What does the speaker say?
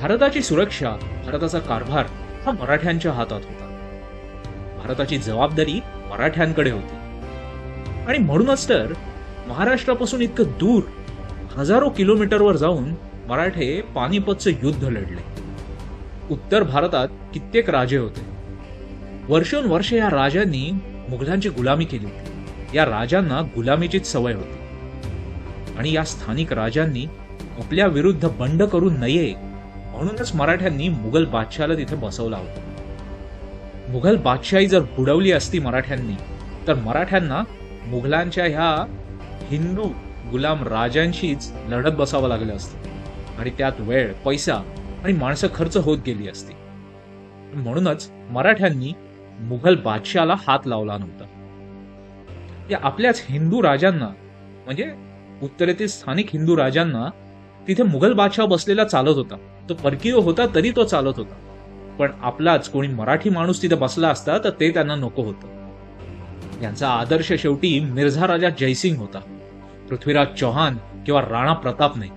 भारताची सुरक्षा भारताचा कारभार हा मराठ्यांच्या हातात होता. भारताची जबाबदारी मराठ्यांकडे होती. आणि म्हणूनच तर महाराष्ट्रापासून इतकं दूर हजारो किलोमीटरवर जाऊन मराठे पानिपतचं युद्ध लढले. उत्तर भारतात कित्येक राजे होते. वर्षोनवर्षे या राजांनी मुघलांची गुलामी केली होती. या राजांना गुलामीचीच सवय होती. आणि या स्थानिक राजांनी आपल्या विरुद्ध बंड करू नये म्हणूनच मराठ्यांनी मुघल बादशहाला तिथे बसवला होता. मुघल बादशाही जर बुडवली असती मराठ्यांनी तर मराठ्यांना मुघलांच्या ह्या हिंदू गुलाम राजांशीच लढत बसावं लागलं असतं. आणि त्यात वेळ पैसा आणि माणसं खर्च होत गेली असती. म्हणूनच मराठ्यांनी मुघल बादशाला हात लावला नव्हता. या आपल्याच हिंदू राजांना म्हणजे उत्तरेतील स्थानिक हिंदू राजांना तिथे मुघल बादशाह बसलेला चालत होता. तो परकीय होता तरी तो चालत होता. पण आपलाच कोणी मराठी माणूस तिथे बसला असता तर ते त्यांना नको होतं. यांचा आदर्श शेवटी मिर्झा राजा जयसिंग होता. पृथ्वीराज चौहान किंवा राणा प्रताप नाही.